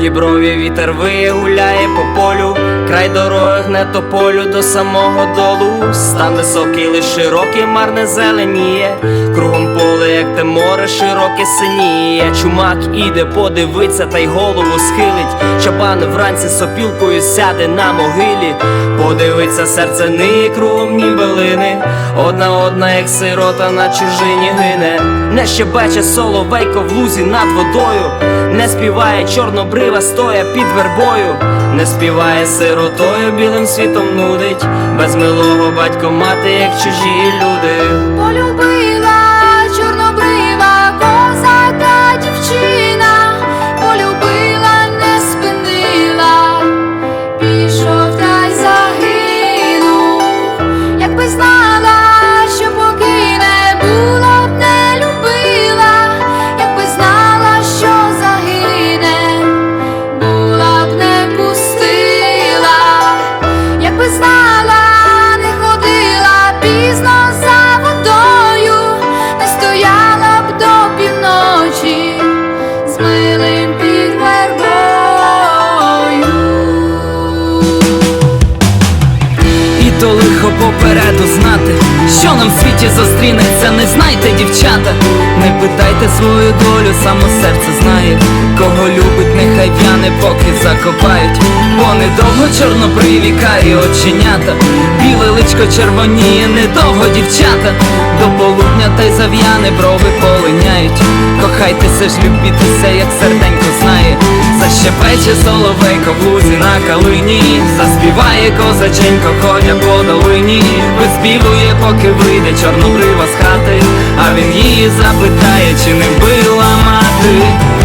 Білі брові вітер виє, гуляє по полю, край дороги гне тополю до самого долу. Стан високий, лиш широкий, марне зеленіє. Кругом поле, як те море, широке синіє. Чумак іде, подивиться, та й голову схилить. Чабан вранці сопілкою сяде на могилі. Подивиться серце ниє кругом нібелини. Одна одна, як сирота на чужині гине. Не щебече соловейко в лузі над водою. Не співає чорнобрива, стоя під вербою. Не співає сиротою, білим світом нудить. Без милого батько мати, як чужі люди. Знати, що нам в світі зустрінеться, не знайте, дівчата, не питайте свою долю, само серце знає, кого любить, нехай в'яне, поки закопають, бо недовго чорнобриві карі оченята, біле личко червоніє, недовго дівчата, до полудня та й зав'яне брови полиняють. Кохайтеся ж, любітеся, як серденько знає. Защепече соловейко в лузі на калині, заспіває козаченько, коня по долині, виспівує, поки вийде чорнобрива з хати, а він її запитає, чи не била мати.